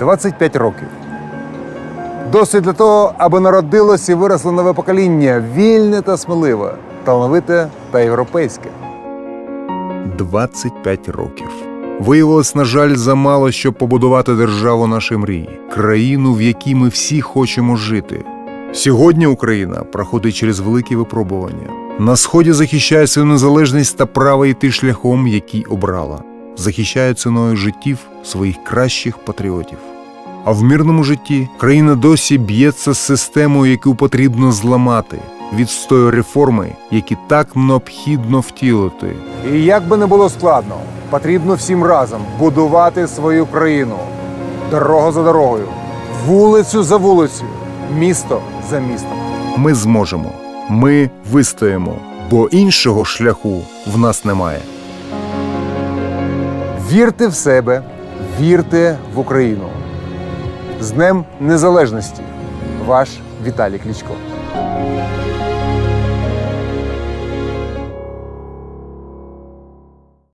25 років. Досить для того, аби народилось і виросло нове покоління вільне та сміливе, талановите та європейське. 25 років. Виявилось, на жаль, замало, щоб побудувати державу нашої мрії, країну, в якій ми всі хочемо жити. Сьогодні Україна проходить через великі випробування. На сході захищає свою незалежність та право йти шляхом, який обрала, захищає ціною життів своїх кращих патріотів. А в мирному житті країна досі б'ється з системою, яку потрібно зламати, відстоює реформи, які так необхідно втілити. І як би не було складно, потрібно всім разом будувати свою країну дорога за дорогою, вулицю за вулицею, місто за містом. Ми зможемо, ми вистоїмо, бо іншого шляху в нас немає. Вірте в себе, вірте в Україну. З Днем Незалежності. Ваш Віталій Кличко.